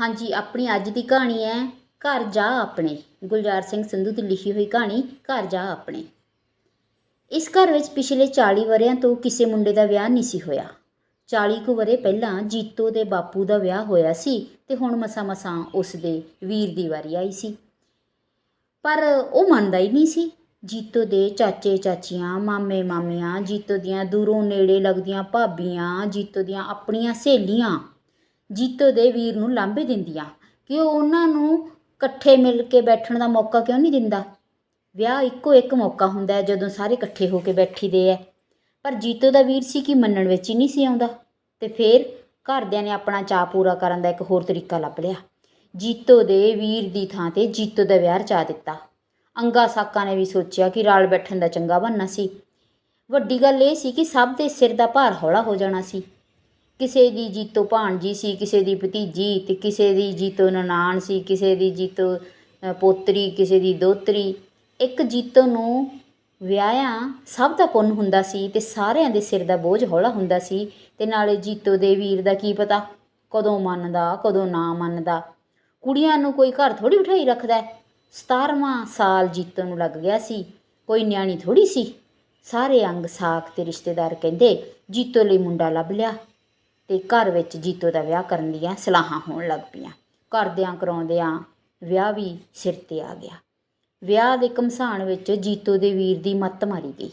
ਹਾਂਜੀ, ਆਪਣੀ ਅੱਜ ਦੀ ਕਹਾਣੀ ਹੈ, ਘਰ ਜਾ ਆਪਣੇ। ਗੁਲਜ਼ਾਰ ਸਿੰਘ ਸੰਧੂ ਦੀ ਲਿਖੀ ਹੋਈ ਕਹਾਣੀ, ਘਰ ਜਾ ਆਪਣੇ। ਇਸ ਘਰ ਵਿੱਚ ਪਿਛਲੇ 40 ਵਰਿਆਂ ਤੋਂ ਕਿਸੇ ਮੁੰਡੇ ਦਾ ਵਿਆਹ ਨਹੀਂ ਸੀ ਹੋਇਆ। 40 ਕੁ ਵਰੇ ਪਹਿਲਾਂ ਜੀਤੋ ਦੇ ਬਾਪੂ ਦਾ ਵਿਆਹ ਹੋਇਆ ਸੀ ਤੇ ਹੁਣ ਮਸਾ-ਮਸਾਂ ਉਸ ਦੇ ਵੀਰ ਦੀ ਵਾਰੀ ਆਈ ਸੀ। ਪਰ ਉਹ ਮੰਨਦਾ ਹੀ ਨਹੀਂ ਸੀ। ਜੀਤੋ ਦੇ ਚਾਚੇ, ਚਾਚੀਆਂ, ਮਾਮੇ, ਮਾਮੀਆਂ, ਜੀਤੋ ਦੀਆਂ ਦੂਰੋਂ ਨੇੜੇ ਲੱਗਦੀਆਂ ਭਾਬੀਆਂ, ਜੀਤੋ ਦੀਆਂ ਆਪਣੀਆਂ ਸਹੇਲੀਆਂ ਜੀਤੋ ਦੇ ਵੀਰ ਨੂੰ ਲਾਂਭੇ ਦਿੰਦੀਆਂ। ਕਿ ਉਹ ਉਹਨਾਂ ਨੂੰ ਇਕੱਠੇ ਮਿਲ ਕੇ ਬੈਠਣ ਦਾ ਮੌਕਾ ਕਿਉਂ ਨਹੀਂ ਦਿੰਦਾ? ਵਿਆਹ ਇੱਕੋ ਇੱਕ ਮੌਕਾ ਹੁੰਦਾ ਹੈ ਜਦੋਂ ਸਾਰੇ ਇਕੱਠੇ ਹੋ ਕੇ ਬੈਠੀਦੇ ਐ ਪਰ ਜੀਤੋ ਦਾ ਵੀਰ ਸੀ ਕਿ ਮੰਨਣ ਵਿੱਚ ਹੀ ਨਹੀਂ ਸੀ ਆਉਂਦਾ। ਤੇ ਫਿਰ ਘਰਦਿਆਂ ਨੇ ਆਪਣਾ ਚਾਅ ਪੂਰਾ ਕਰਨ ਦਾ ਇੱਕ ਹੋਰ ਤਰੀਕਾ ਲੱਭ ਲਿਆ। ਜੀਤੋ ਦੇ ਵੀਰ ਦੀ ਥਾਂ ਤੇ ਜੀਤੋ ਦਾ ਵਿਆਹ ਰਚਾ ਦਿੱਤਾ। ਅੰਗਾ ਸਾਕਾਂ ਨੇ ਵੀ ਸੋਚਿਆ ਕਿ ਰਲ ਬੈਠਣ ਦਾ ਚੰਗਾ ਬਣਨਾ ਸੀ। ਵੱਡੀ ਗੱਲ ਇਹ ਸੀ ਕਿ ਸਭ ਦੇ ਸਿਰ ਦਾ ਭਾਰ ਹੌਲਾ ਹੋ ਜਾਣਾ ਸੀ। ਕਿਸੇ ਦੀ ਜੀਤੋ ਭਾਣਜੀ ਸੀ, ਕਿਸੇ ਦੀ ਭਤੀਜੀ ਤੇ ਕਿਸੇ ਦੀ ਜੀਤੋ ਨਨਾਣ ਸੀ, ਕਿਸੇ ਦੀ ਜੀਤੋ ਪੋਤਰੀ, ਕਿਸੇ ਦੀ ਦੋਤਰੀ। ਇੱਕ ਜੀਤੋ ਨੂੰ ਵਿਆਹਿਆ ਸਭ ਦਾ ਪੁੰਨ ਹੁੰਦਾ ਸੀ ਤੇ ਸਾਰਿਆਂ ਦੇ ਸਿਰ ਦਾ ਬੋਝ ਹੌਲਾ ਹੁੰਦਾ ਸੀ ਤੇ ਨਾਲੇ ਜੀਤੋ ਦੇ ਵੀਰ ਦਾ ਕੀ ਪਤਾ? ਕਦੋਂ ਮੰਨਦਾ, ਕਦੋਂ ਨਾ ਮੰਨਦਾ। ਕੁੜੀਆਂ ਨੂੰ ਕੋਈ ਘਰ ਥੋੜੀ ਬਿਠਾਈ ਰੱਖਦਾ ਹੈ। 17ਵਾਂ ਸਾਲ ਜੀਤੋ ਨੂੰ ਲੱਗ ਗਿਆ ਸੀ। ਕੋਈ ਨਿਆਣੀ ਥੋੜੀ ਸੀ। ਸਾਰੇ ਅੰਗ ਸਾਖ ਤੇ ਰਿਸ਼ਤੇਦਾਰ ਕਹਿੰਦੇ, ਜੀਤੋ ਲਈ ਮੁੰਡਾ ਲੱਭ ਲਿਆ। ਤੇ ਘਰ ਵਿੱਚ ਜੀਤੋ ਦਾ ਵਿਆਹ ਕਰਨ ਦੀਆਂ ਸਲਾਹਾਂ ਹੋਣ ਲੱਗ ਪਈਆਂ। ਘਰਦਿਆਂ ਕਰਾਉਂਦਿਆਂ ਵਿਆਹ ਵੀ ਸਿਰ ਤੇ ਆ ਗਿਆ। ਵਿਆਹ ਦੇ ਕਮਸਾਨ ਵਿੱਚ ਜੀਤੋ ਦੇ ਵੀਰ ਦੀ ਮੱਤ ਮਾਰੀ ਗਈ।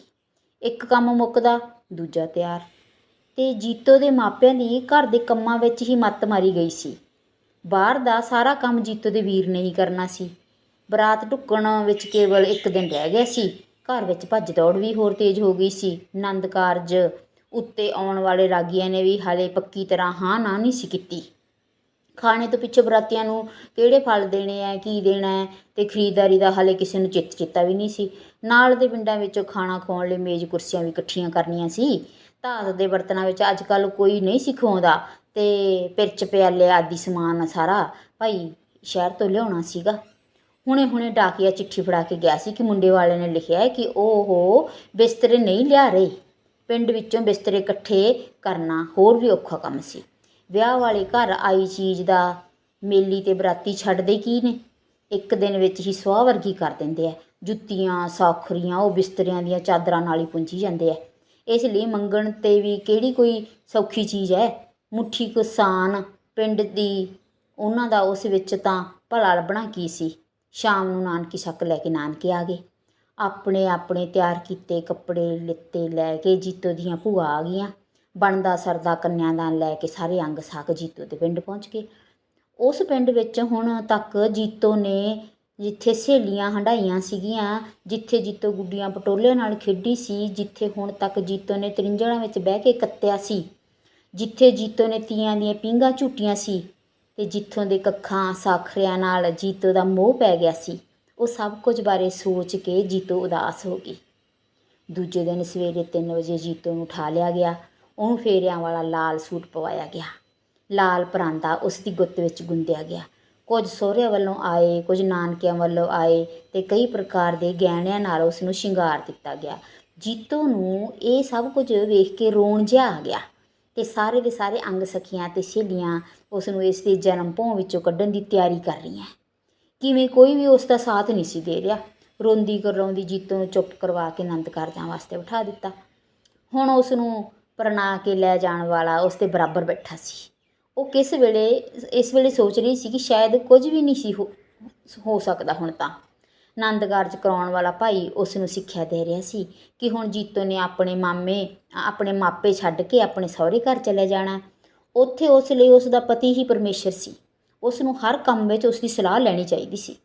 ਇੱਕ ਕੰਮ ਮੁੱਕਦਾ, ਦੂਜਾ ਤਿਆਰ। ਤੇ ਜੀਤੋ ਦੇ ਮਾਪਿਆਂ ਦੀ ਘਰ ਦੇ ਕੰਮਾਂ ਵਿੱਚ ਹੀ ਮੱਤ ਮਾਰੀ ਗਈ ਸੀ। ਬਾਹਰ ਦਾ ਸਾਰਾ ਕੰਮ ਜੀਤੋ ਦੇ ਵੀਰ ਨੇ ਹੀ ਕਰਨਾ ਸੀ। ਬਰਾਤ ਢੁੱਕਣ ਵਿੱਚ ਕੇਵਲ ਇੱਕ ਦਿਨ ਰਹਿ ਗਿਆ ਸੀ। ਘਰ ਵਿੱਚ ਭੱਜ ਦੌੜ ਵੀ ਹੋਰ ਤੇਜ਼ ਹੋ ਗਈ ਸੀ। ਆਨੰਦ ਕਾਰਜ ਉੱਤੇ ਆਉਣ ਵਾਲੇ ਰਾਗੀਆਂ ਨੇ ਵੀ ਹਾਲੇ ਪੱਕੀ ਤਰ੍ਹਾਂ ਹਾਂ ਨਾ ਨਹੀਂ ਸੀ ਕੀਤੀ। ਖਾਣੇ ਤੋਂ ਪਿੱਛੇ ਬਰਾਤੀਆਂ ਨੂੰ ਕਿਹੜੇ ਫਲ ਦੇਣੇ ਆ ਕੀ ਦੇਣਾ ਹੈ ਤੇ ਖਰੀਦਦਾਰੀ ਦਾ ਹਾਲੇ ਕਿਸੇ ਨੂੰ ਚਿੱਤ ਚਿੱਤਾ ਵੀ ਨਹੀਂ ਸੀ। ਨਾਲ ਦੇ ਪਿੰਡਾਂ ਵਿੱਚੋਂ ਖਾਣਾ ਖਵਾਉਣ ਲਈ ਮੇਜ਼ ਕੁਰਸੀਆਂ ਵੀ ਇਕੱਠੀਆਂ ਕਰਨੀਆਂ ਸੀ। ਧਾਤ ਦੇ ਬਰਤਨਾਂ ਵਿੱਚ ਅੱਜ ਕੱਲ ਕੋਈ ਨਹੀਂ ਸਿਖਾਉਂਦਾ ਖਵਾਉਂਦਾ ਤੇ ਪਿਰਚ ਪਿਆਲੇ ਆਦਿ ਸਮਾਨ ਸਾਰਾ। ਭਾਈ, ਸ਼ਹਿਰ ਤੋਂ ਲਿਆਉਣਾ ਸੀਗਾ। ਹੁਣੇ ਹੁਣੇ ਡਾਕੀਆ ਚਿੱਠੀ ਫੜਾ ਕੇ ਗਿਆ ਸੀ ਕਿ ਮੁੰਡੇ ਵਾਲੇ ਨੇ ਲਿਖਿਆ ਹੈ ਕਿ ਉਹ ਬਿਸਤਰੇ ਨਹੀਂ ਲਿਆ ਰਹੇ। ਪਿੰਡ ਵਿੱਚੋਂ ਬਿਸਤਰੇ ਇਕੱਠੇ ਕਰਨਾ ਹੋਰ ਵੀ ਔਖਾ ਕੰਮ ਸੀ। ਵਿਆਹ ਵਾਲੇ ਘਰ ਆਈ ਚੀਜ਼ ਦਾ ਮੇਲੀ ਤੇ ਬਰਾਤੀ ਛੱਡਦੇ ਕੀ ਨੇ? ਇੱਕ ਦਿਨ ਵਿੱਚ ਹੀ ਸੁਆਹ ਵਰਗੀ ਕਰ ਦਿੰਦੇ ਆ। ਜੁੱਤੀਆਂ, ਸਾਖਰੀਆਂ, ਉਹ ਬਿਸਤਰਿਆਂ ਦੀਆਂ ਚਾਦਰਾਂ ਨਾਲ ਹੀ ਪੁੰਜੀ ਜਾਂਦੇ ਆ। ਇਸ ਲਈ ਮੰਗਣ ਤੇ ਵੀ ਕਿਹੜੀ ਕੋਈ ਸੌਖੀ ਚੀਜ਼ ਹੈ? ਮੁੱਠੀ ਕਿਸਾਨ ਪਿੰਡ ਦੀ, ਉਹਨਾਂ ਦਾ ਉਸ ਵਿੱਚ ਤਾਂ ਭਲਾ ਲੱਭਣਾ ਕੀ ਸੀ? ਸ਼ਾਮ ਨੂੰ ਨਾਨਕੀ ਸ਼ੱਕ ਲੈ ਕੇ ਨਾਨਕੇ ਆ ਗਏ। ਆਪਣੇ ਆਪਣੇ ਤਿਆਰ ਕੀਤੇ ਕੱਪੜੇ ਲਿੱਤੇ ਲੈ ਕੇ ਜੀਤੋ ਦੀਆਂ ਭੂਆ ਆ ਗਈਆਂ। ਬਣਦਾ ਸਰਦਾ ਕੰਨਿਆਦਾਨ ਲੈ ਕੇ ਸਾਰੇ ਅੰਗ ਸਾਕ ਜੀਤੋ ਦੇ ਪਿੰਡ ਪਹੁੰਚ ਗਏ। ਉਸ ਪਿੰਡ ਵਿੱਚ ਹੁਣ ਤੱਕ ਜੀਤੋ ਨੇ ਜਿੱਥੇ ਸਹੇਲੀਆਂ ਹੰਡਾਈਆਂ ਸੀਗੀਆਂ, ਜਿੱਥੇ ਜੀਤੋ ਗੁੱਡੀਆਂ ਪਟੋਲੇ ਨਾਲ ਖੇਡੀ ਸੀ, ਜਿੱਥੇ ਹੁਣ ਤੱਕ ਜੀਤੋ ਨੇ ਤਰਿੰਜਲਾਂ ਵਿੱਚ ਬਹਿ ਕੇ ਕੱਤਿਆ ਸੀ, ਜਿੱਥੇ ਜੀਤੋ ਨੇ ਤੀਆਂ ਦੀਆਂ ਪੀਂਘਾਂ ਝੂਟੀਆਂ ਸੀ ਤੇ ਜਿੱਥੋਂ ਦੇ ਕੱਖਾਂ ਸਾਖਰਿਆਂ ਨਾਲ ਜੀਤੋ ਦਾ ਮੋਹ ਪੈ ਗਿਆ ਸੀ। ਉਹ ਸਭ ਕੁਝ ਬਾਰੇ ਸੋਚ ਕੇ ਜੀਤੋ ਉਦਾਸ ਹੋ ਗਈ। ਦੂਜੇ ਦਿਨ ਸਵੇਰੇ 3 ਵਜੇ ਜੀਤੋ ਨੂੰ ਉਠਾ ਲਿਆ ਗਿਆ। ਉਹਨੂੰ ਫੇਰਿਆਂ ਵਾਲਾ ਲਾਲ ਸੂਟ ਪਵਾਇਆ ਗਿਆ। ਲਾਲ ਪਰਾਂਦਾ ਉਸ ਦੀ ਗੁੱਤ ਵਿੱਚ ਗੁੰਦਿਆ ਗਿਆ। ਕੁਝ ਸਹੁਰਿਆਂ ਵੱਲੋਂ ਆਏ, ਕੁਝ ਨਾਨਕਿਆਂ ਵੱਲੋਂ ਆਏ ਤੇ ਕਈ ਪ੍ਰਕਾਰ ਦੇ ਗਹਿਣਿਆਂ ਨਾਲ ਉਸ ਨੂੰ ਸ਼ਿੰਗਾਰ ਦਿੱਤਾ ਗਿਆ। ਜੀਤੋ ਨੂੰ ਇਹ ਸਭ ਕੁਝ ਵੇਖ ਕੇ ਰੋਣ ਜਿਹਾ ਆ ਗਿਆ ਤੇ ਸਾਰੇ ਦੇ ਸਾਰੇ ਅੰਗ ਸਖੀਆਂ ਤੇ ਸਹੇਲੀਆਂ ਉਸ ਨੂੰ ਇਸ ਦੇ ਜਨਮ ਭੋਂ ਵਿੱਚੋਂ ਕੱਢਣ ਦੀ ਤਿਆਰੀ ਕਰ ਰਹੀਆਂ। ਕਿਵੇਂ ਕੋਈ ਵੀ ਉਸ ਦਾ ਸਾਥ ਨਹੀਂ ਸੀ ਦੇ ਰਿਹਾ। ਰੋਂਦੀ ਕਰਲਾਉਂਦੀ ਜੀਤੋ ਨੂੰ ਚੁੱਪ ਕਰਵਾ ਕੇ ਆਨੰਦ ਕਾਰਜਾਂ ਵਾਸਤੇ ਬਿਠਾ ਦਿੱਤਾ। ਹੁਣ ਉਸ ਨੂੰ ਪਰਣਾ ਕੇ ਲੈ ਜਾਣ ਵਾਲਾ ਉਸ ਦੇ ਬਰਾਬਰ ਬੈਠਾ ਸੀ। ਉਹ ਕਿਸ ਵੇਲੇ, ਇਸ ਵੇਲੇ ਸੋਚ ਰਹੀ ਸੀ ਕਿ ਸ਼ਾਇਦ ਕੁਝ ਵੀ ਨਹੀਂ ਸੀ ਹੋ ਸਕਦਾ ਹੁਣ ਤਾਂ। ਆਨੰਦ ਕਾਰਜ ਕਰਾਉਣ ਵਾਲਾ ਭਾਈ ਉਸ ਨੂੰ ਸਿੱਖਿਆ ਦੇ ਰਿਹਾ ਸੀ ਕਿ ਹੁਣ ਜੀਤੋ ਨੇ ਆਪਣੇ ਮਾਮੇ, ਆਪਣੇ ਮਾਪੇ ਛੱਡ ਕੇ ਆਪਣੇ ਸਹੁਰੇ ਘਰ ਚਲੇ ਜਾਣਾ। ਉੱਥੇ ਉਸ ਲਈ ਉਸ ਦਾ ਪਤੀ ਹੀ ਪਰਮੇਸ਼ਰ ਸੀ। ਉਸ ਨੂੰ ਹਰ ਕੰਮ ਵਿੱਚ ਉਸ ਦੀ ਸਲਾਹ ਲੈਣੀ ਚਾਹੀਦੀ ਸੀ।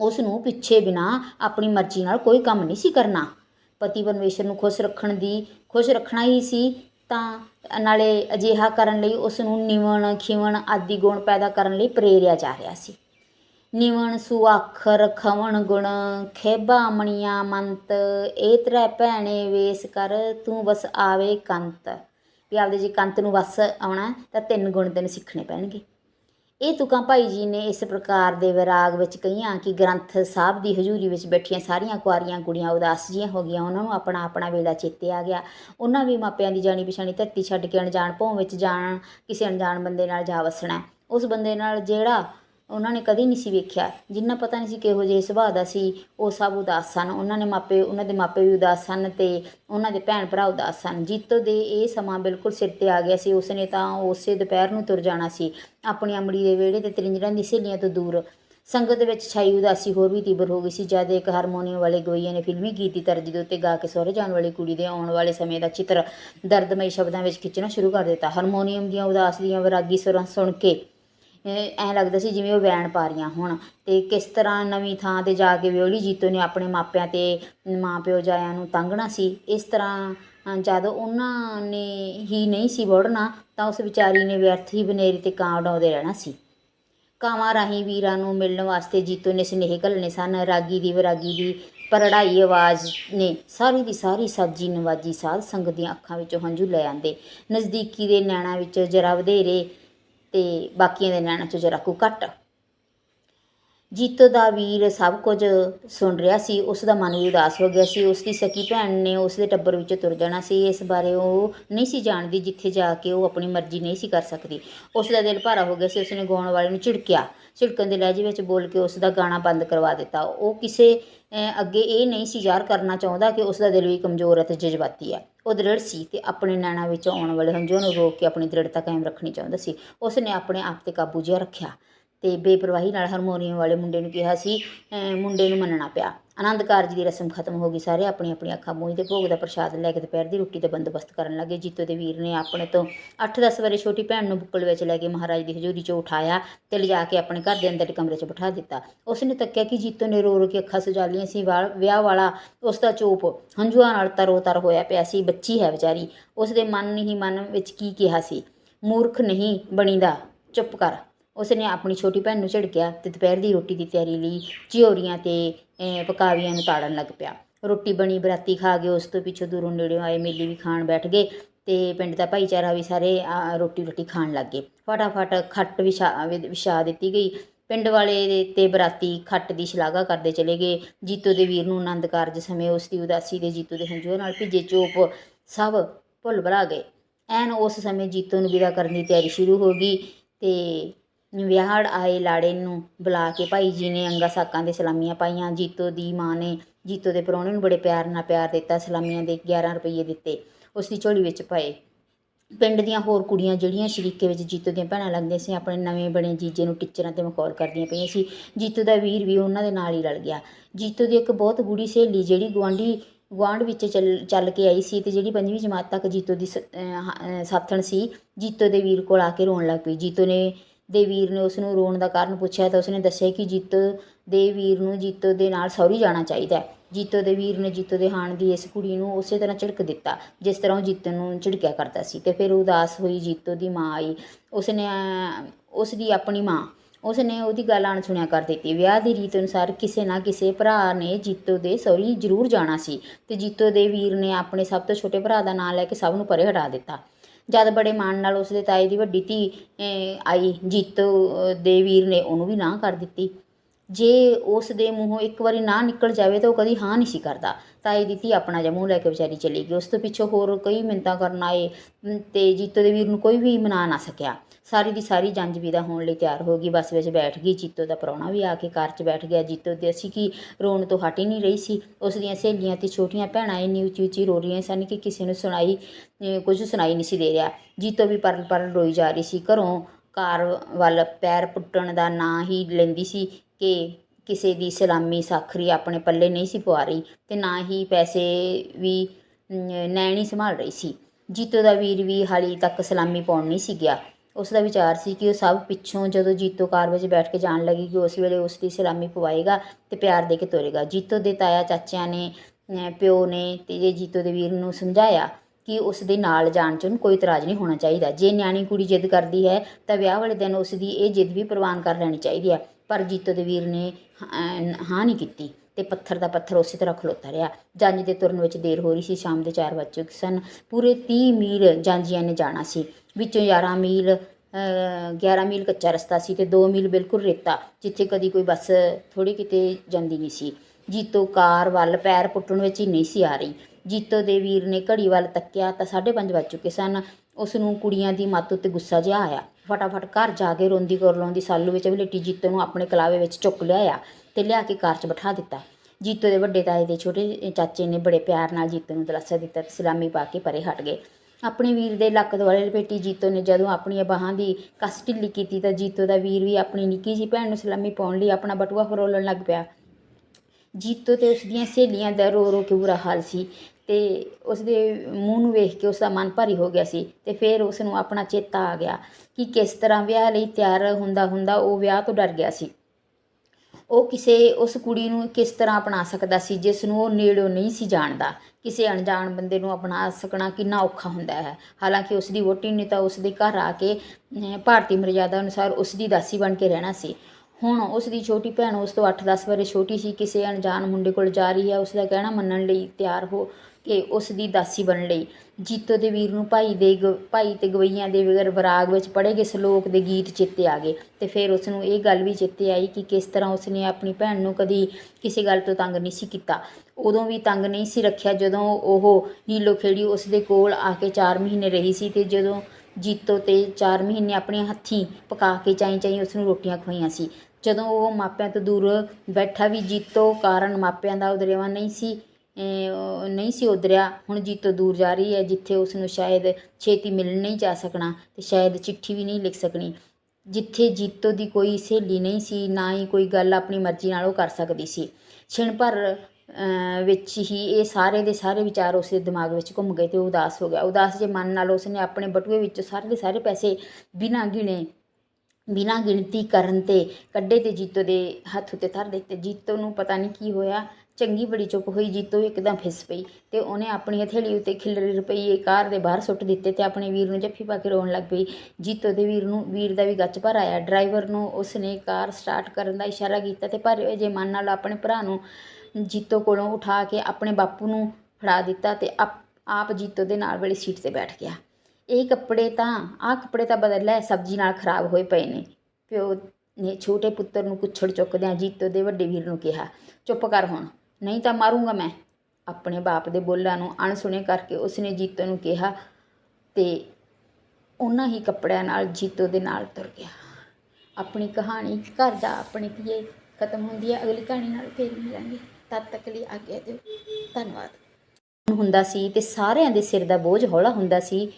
ਉਸ ਨੂੰ ਪਿੱਛੇ ਬਿਨਾ ਆਪਣੀ ਮਰਜ਼ੀ ਨਾਲ ਕੋਈ ਕੰਮ ਨਹੀਂ ਸੀ ਕਰਨਾ। ਪਤੀ ਪਰਮੇਸ਼ਰ ਨੂੰ ਖੁਸ਼ ਰੱਖਣ ਦੀ, ਖੁਸ਼ ਰੱਖਣਾ ਹੀ ਸੀ ਤਾਂ ਨਾਲੇ ਅਜਿਹਾ ਕਰਨ ਲਈ ਉਸ ਨੂੰ ਨਿਵਣ, ਖਿਵਣ ਆਦਿ ਗੁਣ ਪੈਦਾ ਕਰਨ ਲਈ ਪ੍ਰੇਰਿਆ ਜਾ ਰਿਹਾ ਸੀ। ਨਿਵਣ, ਸੁਆਖਰ, ਖਵਣ ਗੁਣ, ਖੇਬਾ ਮਣੀਆਂ ਮੰਤ ਇਹ ਤਰੈ ਭੈਣੇ ਵੇਸ ਕਰ, ਤੂੰ ਬਸ ਆਵੇ ਕੰਤ। ਵੀ ਆਪਦੇ ਜੇ ਕੰਤ ਨੂੰ ਬਸ ਆਉਣਾ ਤਾਂ ਤਿੰਨ ਗੁਣ ਤੈਨੂੰ ਸਿੱਖਣੇ ਪੈਣਗੇ। ਇਹ ਤੁਕਾਂ ਭਾਈ ਜੀ ਨੇ ਇਸ ਪ੍ਰਕਾਰ ਦੇ ਵਿਰਾਗ ਵਿੱਚ ਕਹੀਆਂ ਕਿ ਗ੍ਰੰਥ ਸਾਹਿਬ ਦੀ ਹਜ਼ੂਰੀ ਵਿੱਚ ਬੈਠੀਆਂ ਸਾਰੀਆਂ ਕੁਆਰੀਆਂ, ਕੁੜੀਆਂ ਉਦਾਸ ਜੀਆਂ ਹੋ ਗਈਆਂ। ਉਹਨਾਂ ਨੂੰ ਆਪਣਾ ਆਪਣਾ ਵੇਲਾ ਚੇਤੇ ਆ ਗਿਆ। ਉਹਨਾਂ ਵੀ ਮਾਪਿਆਂ ਦੀ ਜਾਣੀ ਪਛਾਣੀ ਧਰਤੀ ਛੱਡ ਕੇ ਅਣਜਾਣ ਭੌਂ ਵਿੱਚ ਜਾਣ, ਕਿਸੇ ਅਣਜਾਣ ਬੰਦੇ ਨਾਲ ਜਾ ਵਸਣਾ। ਉਸ ਬੰਦੇ ਨਾਲ ਜਿਹੜਾ ਉਹਨਾਂ ਨੇ ਕਦੀ ਨਹੀਂ ਸੀ ਵੇਖਿਆ। ਜਿੰਨਾ ਪਤਾ ਨਹੀਂ ਸੀ ਕਿਹੋ ਜਿਹੇ ਸੁਭਾਅ ਦਾ ਸੀ, ਉਹ ਸਭ ਉਦਾਸ ਸਨ। ਉਹਨਾਂ ਨੇ ਮਾਪੇ, ਉਹਨਾਂ ਦੇ ਮਾਪੇ ਵੀ ਉਦਾਸ ਸਨ ਤੇ ਉਹਨਾਂ ਦੇ ਭੈਣ ਭਰਾ ਉਦਾਸ ਸਨ। ਜੀਤੋ ਦੇ ਇਹ ਸਮਾਂ ਬਿਲਕੁਲ ਸਿਰ ਤੇ ਆ ਗਿਆ ਸੀ। ਉਸਨੇ ਤਾਂ ਉਸੇ ਦੁਪਹਿਰ ਨੂੰ ਤੁਰ ਜਾਣਾ ਸੀ। ਆਪਣੀ ਅਮੜੀ ਦੇ ਵਿਹੜੇ ਤੇ ਤਰਿੰਜੜਾਂ ਦੀ ਸਹੇਲੀਆਂ ਤੋਂ ਦੂਰ। ਸੰਗਤ ਦੇ ਵਿੱਚ ਛਾਈ ਉਦਾਸੀ ਹੋਰ ਵੀ ਤੀਬਰ ਹੋ ਗਈ ਸੀ। ਜਦ ਇੱਕ ਹਾਰਮੋਨੀਅਮ ਵਾਲੇ ਗਵਈਏ ਨੇ ਫਿਲਮੀ ਗੀਤ ਦੀ ਤਰਜ ਦੇ ਉੱਤੇ ਗਾ ਕੇ ਸਹੁਰੇ ਜਾਣ ਵਾਲੀ ਕੁੜੀ ਦੇ ਆਉਣ ਵਾਲੇ ਸਮੇਂ ਦਾ ਚਿੱਤਰ ਦਰਦਮਈ ਸ਼ਬਦਾਂ ਵਿੱਚ ਖਿੱਚਣਾ ਸ਼ੁਰੂ ਕਰ ਦਿੱਤਾ। ਹਾਰਮੋਨੀਅਮ ਦੀਆਂ ਉਦਾਸ ਦੀਆਂ ਵਿਰਾਗੀ ਸੁਰਾਂ ਸੁਣ ਕੇ ਐਂ ਲੱਗਦਾ ਸੀ ਜਿਵੇਂ ਉਹ ਵੈਣ ਪਾ ਰਹੀਆਂ ਹੋਣ। ਅਤੇ ਕਿਸ ਤਰ੍ਹਾਂ ਨਵੀਂ ਥਾਂ ਤੇ ਜਾ ਕੇ ਵਿਹਲੀ ਜੀਤੋ ਨੇ ਆਪਣੇ ਮਾਪਿਆਂ ਤੇ ਮਾਂ ਪਿਓ ਜਾਇਆਂ ਨੂੰ ਤੰਗਣਾ ਸੀ। ਇਸ ਤਰ੍ਹਾਂ ਅ, ਜਦ ਉਹਨਾਂ ਨੇ ਹੀ ਨਹੀਂ ਸੀ ਵੜਨਾ ਤਾਂ ਉਸ ਵਿਚਾਰੀ ਨੇ ਵਿਅਰਥ ਹੀ ਬਨੇਰੀ ਤੇ ਕਾਂ ਉਡਾਉਂਦੇ ਰਹਿਣਾ ਸੀ। ਕਾਵਾਂ ਰਾਹੀਂ ਵੀਰਾਂ ਨੂੰ ਮਿਲਣ ਵਾਸਤੇ ਜੀਤੋ ਨੇ ਸੁਨੇਹੇ ਘੱਲਣੇ ਸਨ। ਰਾਗੀ ਦੀ ਵਿਰਾਗੀ ਦੀ ਪਰੜਾਈ ਆਵਾਜ਼ ਨੇ ਸਾਰੀ ਦੀ ਸਾਰੀ ਸਾਜੀ ਨਵਾਜੀ ਸਾਧ ਸੰਗਤ ਦੀਆਂ ਅੱਖਾਂ ਵਿੱਚੋਂ ਹੰਝੂ ਲੈ ਆਂਦੇ ਨਜ਼ਦੀਕੀ ਦੇ ਨੈਣਾ ਵਿੱਚ ਜਰਾ ਵਧੇਰੇ ਤੇ ਬਾਕੀਆਂ ਦੇ ਨੈਣਾ 'ਚ ਜਰਾ ਕੁ ਘੱਟ ਜੀਤੋ ਦਾ ਵੀਰ ਸਭ ਕੁਝ ਸੁਣ ਰਿਹਾ ਸੀ, ਉਸ ਦਾ ਮਨ ਵੀ ਉਦਾਸ ਹੋ ਗਿਆ ਸੀ। ਉਸ ਦੀ ਸਕੀ ਭੈਣ ਨੇ ਉਸ ਦੇ ਟੱਬਰ ਵਿੱਚੋਂ ਤੁਰ ਜਾਣਾ ਸੀ। ਇਸ ਬਾਰੇ ਉਹ ਨਹੀਂ ਸੀ ਜਾਣਦੀ ਜਿੱਥੇ ਜਾ ਕੇ ਉਹ ਆਪਣੀ ਮਰਜ਼ੀ ਨਹੀਂ ਸੀ ਕਰ ਸਕਦੀ। ਉਸ ਦਾ ਦਿਲ ਭਾਰਾ ਹੋ ਗਿਆ ਸੀ। ਉਸਨੇ ਗਾਉਣ ਵਾਲੇ ਨੂੰ ਝਿੜਕਿਆ। ਝਿੜਕਣ ਦੇ ਲਹਿਜੇ ਵਿੱਚ ਬੋਲ ਕੇ ਉਸ ਦਾ ਗਾਣਾ ਬੰਦ ਕਰਵਾ ਦਿੱਤਾ। ਉਹ ਕਿਸੇ ਅੱਗੇ ਇਹ ਨਹੀਂ ਸੀ ਜ਼ਾਹਰ ਕਰਨਾ ਚਾਹੁੰਦਾ ਕਿ ਉਸ ਦਾ ਦਿਲ ਵੀ ਕਮਜ਼ੋਰ ਅਤੇ ਜਜ਼ਬਾਤੀ ਹੈ। ਉਹ ਦ੍ਰਿੜ ਸੀ ਤੇ ਆਪਣੇ ਨੈਣਾ ਵਿੱਚ ਆਉਣ ਵਾਲੇ ਹੰਝੂਆਂ ਨੂੰ ਰੋਕ ਕੇ ਆਪਣੀ ਦ੍ਰਿੜਤਾ ਕਾਇਮ ਰੱਖਣੀ ਚਾਹੁੰਦਾ ਸੀ। ਉਸ ਨੇ ਆਪਣੇ ਆਪ ਤੇ ਕਾਬੂ ਜਿਹਾ ਰੱਖਿਆ। ਤੇ ਬੇਪਰਵਾਹੀ ਨਾਲ ਹਾਰਮੋਨੀਅਮ ਵਾਲੇ ਮੁੰਡੇ ਨੂੰ ਕਿਹਾ ਸੀ ਮੁੰਡੇ ਨੂੰ ਮੰਨਣਾ ਪਿਆ। ਆਨੰਦ ਕਾਰਜ ਦੀ ਰਸਮ ਖਤਮ ਹੋ ਗਈ, ਸਾਰੇ ਆਪਣੀ ਆਪਣੀ ਅੱਖਾਂ ਮੂੰਹ ਤੇ ਭੋਗ ਦਾ ਪ੍ਰਸ਼ਾਦ ਲੈ ਕੇ ਦੁਪਹਿਰ ਦੀ ਰੋਟੀ ਦਾ ਬੰਦੋਬਸਤ ਕਰਨ ਲੱਗੇ। ਜੀਤੋ ਦੇ ਵੀਰ ਨੇ ਆਪਣੇ ਤੋਂ 8-10 ਵਾਰੀ ਛੋਟੀ ਭੈਣ ਨੂੰ ਬੁੱਕਲ ਵਿੱਚ ਲੈ ਕੇ ਮਹਾਰਾਜ ਦੀ ਹਜ਼ੂਰੀ 'ਚ ਉਠਾਇਆ ਤੇ ਲਿਜਾ ਕੇ ਆਪਣੇ ਘਰ ਦੇ ਅੰਦਰ ਕਮਰੇ 'ਚ ਬਿਠਾ ਦਿੱਤਾ। ਉਸ ਨੇ ਤੱਕਿਆ ਕਿ ਜੀਤੋ ਨੇ ਰੋ ਰੋ ਕੇ ਅੱਖਾਂ ਸਜਾ ਲਈਆਂ ਸੀ ਵਾ- ਵਿਆਹ ਵਾਲਾ ਉਸ ਦਾ ਚੋਪ ਹੰਝੂਆਂ ਨਾਲ ਤਰੋ ਤਰ ਹੋਇਆ ਪਿਆ ਸੀ, ਬੱਚੀ ਹੈ ਵਿਚਾਰੀ। ਉਸ ਦੇ ਮਨ ਹੀ ਮਨ ਵਿੱਚ ਕੀ ਕਿਹਾ ਸੀ, ਮੂਰਖ ਨਹੀਂ ਬਣੀਦਾ, ਚੁੱਪ ਕਰ। ਉਸ ਨੇ ਆਪਣੀ ਛੋਟੀ ਭੈਣ ਨੂੰ ਝਿੜਕਿਆ ਤੇ ਦੁਪਹਿਰ ਦੀ ਰੋਟੀ ਦੀ ਤਿਆਰੀ ਲਈ ਚਿਉਰੀਆਂ ਤੇ ਪਕਾਵੀਆਂ ਨੂੰ ਤਾੜਨ ਲੱਗ ਪਿਆ। ਰੋਟੀ ਬਣੀ, ਬਰਾਤੀ ਖਾ ਗਏ ਉਸ ਤੋਂ ਪਿੱਛੋਂ ਦੂਰੋਂ ਨੇੜਿਓਂ ਆਏ ਮੇਲੀ ਵੀ ਖਾਣ ਬੈਠ ਗਏ ਤੇ ਪਿੰਡ ਦਾ ਭਾਈਚਾਰਾ ਵੀ ਸਾਰੇ ਰੋਟੀ ਰੋਟੀ ਖਾਣ ਲੱਗ ਗਏ। ਫਟਾਫਟ ਖੱਟ ਵਿਛਾ, ਵਿ- ਵਿਛਾ ਦਿੱਤੀ ਗਈ। ਪਿੰਡ ਵਾਲੇ ਤੇ ਬਰਾਤੀ ਖੱਟ ਦੀ ਸ਼ਲਾਘਾ ਕਰਦੇ ਚਲੇ ਗਏ। ਜੀਤੋ ਦੇ ਵੀਰ ਨੂੰ ਆਨੰਦ ਕਾਰਜ ਸਮੇਂ ਉਸ ਦੀ ਉਦਾਸੀ ਦੇ ਜੀਤੋ ਦੇ ਹੰਝੂਆਂ ਨਾਲ ਭਿੱਜੇ ਚੋਪ ਸਭ ਭੁੱਲ ਭੁਲਾ ਗਏ। ਐਨ ਉਸ ਸਮੇਂ ਜੀਤੋ ਨੂੰ ਵਿਦਾ ਕਰਨ ਦੀ ਤਿਆਰੀ ਸ਼ੁਰੂ ਹੋ ਗਈ ਤੇ ਵਿਆਹੜ ਆਏ ਲਾੜੇ ਨੂੰ ਬੁਲਾ ਕੇ ਭਾਈ ਜੀ ਨੇ ਅੰਗਾ ਸਾਕਾਂ ਦੇ ਸਲਾਮੀਆਂ ਪਾਈਆਂ। ਜੀਤੋ ਦੀ ਮਾਂ ਨੇ ਜੀਤੋ ਦੇ ਪ੍ਰਾਹੁਣੇ ਨੂੰ ਬੜੇ ਪਿਆਰ ਨਾਲ ਪਿਆਰ ਦਿੱਤਾ, ਸਲਾਮੀਆਂ ਦੇ 11 ਰੁਪਏ ਦਿੱਤੇ। ਉਸ ਦੀ ਝੋਲੀ ਵਿੱਚ ਪਾਏ। ਪਿੰਡ ਦੀਆਂ ਹੋਰ ਕੁੜੀਆਂ ਜਿਹੜੀਆਂ ਸ਼ਰੀਕੇ ਵਿੱਚ ਜੀਤੋ ਦੀਆਂ ਭੈਣਾਂ ਲੱਗਦੀਆਂ ਸੀ, ਆਪਣੇ ਨਵੇਂ ਬਣੇ ਜੀਜੇ ਨੂੰ ਟੀਚਰਾਂ ਤੇ ਮਖੌਲ ਕਰਦੀਆਂ ਪਈਆਂ ਸੀ। ਜੀਤੋ ਦਾ ਵੀਰ ਵੀ ਉਹਨਾਂ ਦੇ ਨਾਲ ਹੀ ਰਲ ਗਿਆ। ਜੀਤੋ ਦੀ ਇੱਕ ਬਹੁਤ ਗੂੜੀ ਸਹੇਲੀ ਜਿਹੜੀ ਗੁਆਂਢੀ, ਗੁਆਂਢ ਵਿੱਚ ਚੱਲ ਚੱਲ ਕੇ ਆਈ ਸੀ ਤੇ ਜਿਹੜੀ ਪੰਜਵੀਂ ਜਮਾਤ ਤੱਕ ਜੀਤੋ ਦੀ ਸ- ਹ- ਸਾਥਣ ਸੀ, ਜੀਤੋ ਦੇ ਵੀਰ ਕੋਲ ਆ ਕੇ ਰੋਣ ਲੱਗ ਪਈ। ਜੀਤੋ ਨੇ ਦੇ ਵੀਰ ਨੇ ਉਸ ਨੂੰ ਰੋਣ ਦਾ ਕਾਰਨ ਪੁੱਛਿਆ ਤਾਂ ਉਸਨੇ ਦੱਸਿਆ ਕਿ ਜੀਤੋ ਦੇ ਵੀਰ ਨੂੰ ਜੀਤੋ ਦੇ ਨਾਲ ਸਹੁਰੀ ਜਾਣਾ ਚਾਹੀਦਾ ਹੈ। ਜੀਤੋ ਦੇ ਵੀਰ ਨੇ ਜੀਤੋ ਦੇ ਹਾਣ ਦੀ ਇਸ ਕੁੜੀ ਨੂੰ ਉਸੇ ਤਰ੍ਹਾਂ ਝਿੜਕ ਦਿੱਤਾ ਜਿਸ ਤਰ੍ਹਾਂ ਉਹ ਜੀਤੋ ਨੂੰ ਝਿੜਕਿਆ ਕਰਦਾ ਸੀ ਤੇ ਫਿਰ ਉਦਾਸ ਹੋਈ ਜੀਤੋ ਦੀ ਮਾਂ ਆਈ। ਉਸਨੇ ਅਹ, ਉਸ ਦੀ ਆਪਣੀ ਮਾਂ ਉਸ ਨੇ ਉਹਦੀ ਗੱਲ ਅਣਸੁਣਿਆ ਕਰ ਦਿੱਤੀ। ਵਿਆਹ ਦੀ ਰੀਤ ਅਨੁਸਾਰ ਕਿਸੇ ਨਾ ਕਿਸੇ ਭਰਾ ਨੇ ਜੀਤੋ ਦੇ ਸਹੁਰੀ ਜ਼ਰੂਰ ਜਾਣਾ ਸੀ ਤੇ ਜੀਤੋ ਦੇ ਵੀਰ ਨੇ ਆਪਣੇ ਸਭ ਤੋਂ ਛੋਟੇ ਭਰਾ ਦਾ ਨਾਂ ਲੈ ਕੇ ਸਭ ਨੂੰ ਪਰੇ ਹਟਾ ਦਿੱਤਾ। ਜਦ ਬੜੇ ਮਾਣ ਨਾਲ ਉਸਦੇ ਤਾਏ ਦੀ ਵੱਡੀ ਧੀ ਆਈ ਜੀਤੋ ਦੇ ਵੀਰ ਨੇ ਉਹਨੂੰ ਵੀ ਨਾ ਕਰ ਦਿੱਤੀ। ਜੇ ਉਸ ਦੇ ਮੂੰਹੋਂ ਇੱਕ ਵਾਰੀ ਨਾ ਨਿਕਲ ਜਾਵੇ ਤਾਂ ਉਹ ਕਦੀ ਹਾਂ ਨਹੀਂ ਸੀ ਕਰਦਾ। ਤਾਏ ਦੀ ਧੀ ਆਪਣਾ ਜਿਹਾ ਮੂੰਹ ਲੈ ਕੇ ਵਿਚਾਰੀ ਚਲੀ ਗਈ। ਉਸ ਤੋਂ ਪਿੱਛੋਂ ਹੋਰ ਕਈ ਮਿੰਤਾਂ ਕਰਨ ਆਏ ਅਮ, ਤੇ ਜੀਤੋ ਦੇ ਵੀਰ ਨੂੰ ਕੋਈ ਵੀ ਮਨਾ ਨਾ ਸਕਿਆ। ਸਾਰੀ ਦੀ ਸਾਰੀ ਜੰਜ ਵਿਦਾ ਹੋਣ ਲਈ ਤਿਆਰ ਹੋ ਗਈ, ਬੱਸ ਵਿੱਚ ਬੈਠ ਗਈ, ਜੀਤੋ ਦਾ ਪ੍ਰਾਹੁਣਾ ਵੀ ਆ ਕੇ ਕਾਰ 'ਚ ਬੈਠ ਗਿਆ। ਜੀਤੋ ਦੇ ਅਸੀਂ ਕੀ ਰੋਣ ਤੋਂ ਹਟ ਹੀ ਨਹੀਂ ਰਹੀ ਸੀ। ਉਸ ਦੀਆਂ ਸਹੇਲੀਆਂ ਤੇ ਛੋਟੀਆਂ ਭੈਣਾਂ ਇੰਨੀ ਉੱਚੀ ਉੱਚੀ ਰੋ ਰਹੀਆਂ ਸਨ ਕਿ ਕਿਸੇ ਨੂੰ ਸੁਣਾਈ ਕੁਝ ਸੁਣਾਈ ਨਹੀਂ ਸੀ ਦੇ ਰਿਹਾ। ਜੀਤੋ ਵੀ ਪਰਲ ਪਰਲ ਰੋਈ ਜਾ ਰਹੀ ਸੀ। ਘਰੋਂ ਕਾਰ ਵੱਲ ਪੈਰ ਪੁੱਟਣ ਦਾ ਨਾਂ ਹੀ ਲੈਂਦੀ ਸੀ ਕਿ ਕਿਸੇ ਦੀ ਸਲਾਮੀ ਸਾਖਰੀ ਆਪਣੇ ਪੱਲੇ ਨਹੀਂ ਸੀ ਪਵਾ ਰਹੀ ਤੇ ਨਾ ਹੀ ਪੈਸੇ ਵੀ ਨੈਣੀ ਸੰਭਾਲ ਰਹੀ ਸੀ। ਜੀਤੋ ਦਾ ਵੀਰ ਵੀ ਹਾਲੀ ਤੱਕ ਸਲਾਮੀ ਪਾਉਣ ਨਹੀਂ ਸੀ ਗਿਆ। ਉਸ ਦਾ ਵਿਚਾਰ ਸੀ ਕਿ ਉਹ ਸਭ ਪਿੱਛੋਂ ਜਦੋਂ ਜੀਤੋ ਕਾਰ ਵਿੱਚ ਬੈਠ ਕੇ ਜਾਣ ਲੱਗੇਗੀ ਉਸ ਵੇਲੇ ਉਸ ਦੀ ਸਲਾਮੀ ਪਵਾਏਗਾ ਤੇ ਪਿਆਰ ਦੇ ਕੇ ਤੋਰੇਗਾ। ਜੀਤੋ ਦੇ ਤਾਇਆ ਚਾਚਿਆਂ ਨੇ ਪਿਓ ਨੇ ਤੇ ਜੇ ਜੀਤੋ ਦੇ ਵੀਰ ਨੂੰ ਸਮਝਾਇਆ ਕਿ ਉਸ ਦੇ ਨਾਲ ਜਾਣ 'ਚ ਉਹਨੂੰ ਕੋਈ ਇਤਰਾਜ਼ ਨਹੀਂ ਹੋਣਾ ਚਾਹੀਦਾ। ਜੇ ਨਿਆਣੀ ਕੁੜੀ ਜਿੱਦ ਕਰਦੀ ਹੈ ਤਾਂ ਵਿਆਹ ਵਾਲੇ ਦਿਨ ਉਸ ਦੀ ਇਹ ਜਿੱਦ ਵੀ ਪ੍ਰਵਾਨ ਕਰ ਲੈਣੀ ਚਾਹੀਦੀ ਹੈ। ਪਰ ਜੀਤੋ ਦੇ ਵੀਰ ਨੇ ਹਾਂ ਨਹੀਂ ਕੀਤੀ ਤੇ ਪੱਥਰ ਦਾ ਪੱਥਰ ਉਸੇ ਤਰ੍ਹਾਂ ਖਲੋਤਾ ਰਿਹਾ। ਜੰਜ ਦੇ ਤੁਰਨ ਵਿੱਚ ਦੇਰ ਹੋ ਰਹੀ ਸੀ। ਸ਼ਾਮ ਦੇ 4 ਵੱਜ ਚੁੱਕੇ ਸਨ। ਪੂਰੇ 30 ਮੀਲ ਜਾਂਜੀਆਂ ਨੇ ਜਾਣਾ ਸੀ। ਵਿੱਚੋਂ 11 ਮੀਲ ਅ, 11 ਮੀਲ ਕੱਚਾ ਰਸਤਾ ਸੀ ਤੇ 2 ਮੀਲ ਬਿਲਕੁਲ ਰੇਤਾ ਜਿੱਥੇ ਕਦੀ ਕੋਈ ਬੱਸ ਥੋੜੀ ਕਿਤੇ ਜਾਂਦੀ ਨਹੀਂ ਸੀ। ਜੀਤੋ ਕਾਰ ਵੱਲ ਪੈਰ ਪੁੱਟਣ ਵਿੱਚ ਹੀ ਨਹੀਂ ਸੀ ਆ ਰਹੀ। ਜੀਤੋ ਦੇ ਵੀਰ ਨੇ ਘੜੀ ਵੱਲ ਤੱਕਿਆ ਤਾਂ 5:30 ਵੱਜ ਚੁੱਕੇ ਸਨ। ਉਸ ਨੂੰ ਕੁੜੀਆਂ ਦੀ ਮੱਤ ਉੱਤੇ ਗੁੱਸਾ ਜਿਹਾ ਆਇਆ। ਫਟਾਫਟ ਘਰ ਜਾ ਕੇ ਰੋਂਦੀ ਕੁਰਲਾਉਂਦੀ ਸਾਲੂ ਵਿੱਚ ਵਲੇਟੀ ਜੀਤੋ ਨੂੰ ਆਪਣੇ ਕਲਾਵੇ ਵਿੱਚ ਚੁੱਕ ਲਿਆਇਆ ਤੇ ਲਿਆ ਕੇ ਕਾਰ 'ਚ ਬਿਠਾ ਦਿੱਤਾ। ਜੀਤੋ ਦੇ ਵੱਡੇ ਤਾਏ ਦੇ ਛੋਟੇ ਚਾਚੇ ਨੇ ਬੜੇ ਪਿਆਰ ਨਾਲ ਜੀਤੋ ਨੂੰ ਦਲਾਸਾ ਦਿੱਤਾ ਤੇ ਸਲਾਮੀ ਪਾ ਕੇ ਪਰੇ ਹਟ ਗਏ। ਆਪਣੇ ਵੀਰ ਦੇ ਲੱਕ ਦੁਆਲੇ ਲਪੇਟੀ ਜੀਤੋ ਨੇ ਜਦੋਂ ਆਪਣੀਆਂ ਬਾਹਾਂ ਦੀ ਕੱਸ ਢਿੱਲੀ ਕੀਤੀ ਤਾਂ ਜੀਤੋ ਦਾ ਵੀਰ ਵੀ ਆਪਣੀ ਨਿੱਕੀ ਜਿਹੀ ਭੈਣ ਨੂੰ ਸਲਾਮੀ ਪਾਉਣ ਲਈ ਆਪਣਾ ਬਟੂਆ ਫਰੋਲਣ ਲੱਗ ਪਿਆ। ਜੀਤੋ ਤੇ ਉਸ ਦੀਆਂ ਸਹੇਲੀਆਂ ਦਾ ਰੋ ਰੋ ਕੇ ਬੁਰਾ ਹਾਲ ਸੀ ਤੇ ਉਸ ਦੇ ਮੂੰਹ ਨੂੰ ਵੇਖ ਕੇ ਉਸ ਦਾ ਮਨ ਭਾਰੀ ਹੋ ਗਿਆ ਸੀ ਤੇ ਫਿਰ ਉਸ ਨੂੰ ਆਪਣਾ ਚੇਤਾ ਆ ਗਿਆ ਕਿ ਕਿਸ ਤਰ੍ਹਾਂ ਵਿਆਹ ਲਈ ਤਿਆਰ ਹੁੰਦਾ ਹੁੰਦਾ ਉਹ ਵਿਆਹ ਤੋਂ ਡਰ ਗਿਆ ਸੀ। ਉਹ ਕਿਸੇ ਉਸ ਕੁੜੀ ਨੂੰ ਕਿਸ ਤਰ੍ਹਾਂ ਅਪਣਾ ਸਕਦਾ ਸੀ ਜਿਸ ਨੂੰ ਉਹ ਨੇੜਿਓਂ ਨਹੀਂ ਸੀ ਜਾਣਦਾ। ਕਿਸੇ ਅਣਜਾਣ ਬੰਦੇ ਨੂੰ ਅਪਣਾ ਸਕਣਾ ਕਿੰਨਾ ਔਖਾ ਹੁੰਦਾ ਹੈ। ਹਾਲਾਂਕਿ ਉਸ ਦੀ ਵੋਟੀ ਨੇ ਤਾਂ ਉਸ ਦੇ ਘਰ ਆ ਕੇ ਭਾਰਤੀ ਮਰਜ਼ਾਦਾ ਅਨੁਸਾਰ ਉਸ ਦੀ ਦਾਸੀ ਬਣ ਕੇ ਰਹਿਣਾ ਸੀ। ਹੁਣ ਉਸ ਦੀ ਛੋਟੀ ਭੈਣ ਉਸ ਤੋਂ 8-10 ਵਰੇ ਛੋਟੀ ਸੀ। ਕਿਸੇ ਅਣਜਾਣ ਮੁੰਡੇ ਕੋਲ ਜਾ ਰਹੀ ਹੈ। ਉਸ ਦਾ ਕਹਿਣਾ ਮੰਨਣ ਲਈ ਤਿਆਰ ਹੋ ਕੇ ਉਸ ਦੀ ਦਾਸੀ ਬਣ ਲਈ। ਜੀਤੋ ਦੇ ਵੀਰ ਨੂੰ ਭਾਈ ਦੇ ਗ- ਭਾਈ ਤੇ ਗਵਈਆਂ ਦੇ ਵਿਗਰ ਬਰਾਗ ਵਿੱਚ ਪੜ੍ਹੇ ਗਏ ਸ਼ਲੋਕ ਦੇ ਗੀਤ ਚੇਤੇ ਆ ਗਏ ਤੇ ਫਿਰ ਉਸ ਨੂੰ ਇਹ ਗੱਲ ਵੀ ਚੇਤੇ ਆਈ ਕਿ ਕਿਸ ਤਰ੍ਹਾਂ ਉਸ ਨੇ ਆਪਣੀ ਭੈਣ ਨੂੰ ਕਦੀ ਕਿਸੇ ਗੱਲ ਤੋਂ ਤੰਗ ਨਹੀਂ ਸੀ ਕੀਤਾ। ਉਦੋਂ ਵੀ ਤੰਗ ਨਹੀਂ ਸੀ ਰੱਖਿਆ ਜਦੋਂ ਉਹ ਨੀਲੋ ਖੇੜੀ ਉਸ ਦੇ ਕੋਲ ਆ ਕੇ 4 ਮਹੀਨੇ ਰਹੀ ਸੀ ਤੇ ਜਦੋਂ ਜੀਤੋ ਤੇ 4 ਮਹੀਨੇ ਆਪਣੇ ਹੱਥੀਂ ਪਕਾ ਕੇ ਚਾਈ ਚਾਈ ਉਸ ਨੂੰ ਰੋਟੀਆਂ ਖਵਾਈਆਂ ਸੀ। ਜਦੋਂ ਉਹ ਮਾਪਿਆਂ ਤੋਂ ਦੂਰ ਬੈਠਾ ਵੀ ਜੀਤੋ ਕਾਰਨ ਮਾਪਿਆਂ ਦਾ ਉਦਰੇਵਾ ਨਹੀਂ ਸੀ ਨਹੀਂ ਸੀ ਉਧਰਿਆ। ਹੁਣ ਜੀਤੋ ਦੂਰ ਜਾ ਰਹੀ ਹੈ, ਜਿੱਥੇ ਉਸ ਨੂੰ ਸ਼ਾਇਦ ਛੇਤੀ ਮਿਲਣ ਨਹੀਂ ਜਾ ਸਕਣਾ ਤੇ ਸ਼ਾਇਦ ਚਿੱਠੀ ਵੀ ਨਹੀਂ ਲਿਖ ਸਕਣੀ। ਜਿੱਥੇ ਜੀਤੋ ਦੀ ਕੋਈ ਸਹੇਲੀ ਨਹੀਂ ਸੀ, ਨਾ ਹੀ ਕੋਈ ਗੱਲ ਆਪਣੀ ਮਰਜ਼ੀ ਨਾਲ ਉਹ ਕਰ ਸਕਦੀ ਸੀ। ਛਿਣ ਭਰ ਵਿੱਚ ਹੀ ਇਹ ਸਾਰੇ ਦੇ ਸਾਰੇ ਵਿਚਾਰ ਉਸਦੇ ਦਿਮਾਗ ਵਿੱਚ ਘੁੰਮ ਗਏ ਤੇ ਉਦਾਸ ਹੋ ਗਿਆ। ਉਦਾਸ ਜੇ ਮਨ ਨਾਲ ਉਸਨੇ ਆਪਣੇ ਬਟੂਏ ਵਿੱਚੋਂ ਸਾਰੇ ਦੇ ਸਾਰੇ ਪੈਸੇ ਬਿਨਾਂ ਗਿਣੇ, ਬਿਨਾਂ ਗਿਣਤੀ ਕਰਨ ਤੇ ਕੱਢੇ ਤੇ ਜੀਤੋ ਦੇ ਹੱਥ ਉੱਤੇ ਧਰ ਦਿੱਤੇ। ਜੀਤੋ ਨੂੰ ਪਤਾ ਨਹੀਂ ਕੀ ਹੋਇਆ। ਚੰਗੀ ਬੜੀ ਚੁੱਪ ਹੋਈ, ਜੀਤੋ ਇੱਕਦਮ ਫਿਸ ਪਈ ਤੇ ਉਹਨੇ ਆਪਣੀ ਹਥੇਲੀ ਉੱਤੇ ਖਿਲਰੇ ਰੁਪਈਏ ਕਾਰ ਦੇ ਬਾਹਰ ਸੁੱਟ ਦਿੱਤੇ ਤੇ ਆਪਣੇ ਵੀਰ ਨੂੰ ਜੱਫੀ ਪਾ ਕੇ ਰੋਣ ਲੱਗ ਪਈ। ਜੀਤੋ ਦੇ ਵੀਰ ਨੂੰ, ਵੀਰ ਦਾ ਵੀ ਗੱਚ ਭਰ ਆਇਆ। ਡਰਾਈਵਰ ਨੂੰ ਉਸਨੇ ਕਾਰ ਸਟਾਰਟ ਕਰਨ ਦਾ ਇਸ਼ਾਰਾ ਕੀਤਾ ਤੇ ਭਰੇ ਹੋਏ ਮਨ ਨਾਲ ਆਪਣੇ ਭਰਾ ਨੂੰ ਜੀਤੋ ਕੋਲੋਂ ਉਠਾ ਕੇ ਆਪਣੇ ਬਾਪੂ ਨੂੰ ਫੜਾ ਦਿੱਤਾ ਤੇ ਆਪ ਆਪ ਜੀਤੋ ਦੇ ਨਾਲ ਵਾਲੀ ਸੀਟ ਤੇ ਬੈਠ ਗਿਆ। ਇਹ ਕੱਪੜੇ ਤਾਂ, ਆਹ ਕੱਪੜੇ ਤਾਂ ਬਦਲ ਲੈ, ਸਬਜ਼ੀ ਨਾਲ ਖਰਾਬ ਹੋਏ ਪਏ ਨੇ। ਪਿਓ ਨੇ ਛੋਟੇ ਪੁੱਤਰ ਨੂੰ ਕੁੱਛੜ ਚੁੱਕਦਿਆਂ ਜੀਤੋ ਦੇ ਵੱਡੇ ਵੀਰ ਨੂੰ ਕਿਹਾ, ਚੁੱਪ ਕਰ ਹੁਣ। ਨਹੀਂ ਤਾਂ ਮਾਰੂੰਗਾ ਮੈਂ। ਆਪਣੇ ਬਾਪ ਦੇ ਬੋਲਾਂ ਨੂੰ ਅਣਸੁਣੇ ਕਰਕੇ ਉਸਨੇ ਜੀਤੋ ਨੂੰ ਕਿਹਾ ਤੇ ਉਹਨਾਂ ਹੀ ਕੱਪੜਿਆਂ ਨਾਲ ਜੀਤੋ ਦੇ ਨਾਲ ਤੁਰ ਗਿਆ। ਆਪਣੀ ਕਹਾਣੀ ਘਰ ਦਾ ਆਪਣੇ ਧੀਏ ਖਤਮ ਹੁੰਦੀ ਹੈ। ਅਗਲੀ ਕਹਾਣੀ ਨਾਲ ਫੇਰ ਮਿਲਾਂਗੇ। ਤਦ ਤੱਕ ਲਈ ਆਗਿਆ ਦਿਓ। ਧੰਨਵਾਦ। ਹੁੰਦਾ ਸੀ ਤੇ ਸਾਰਿਆਂ ਦੇ ਸਿਰ ਦਾ ਬੋਝ ਹੌਲਾ ਹੁੰਦਾ ਸੀ।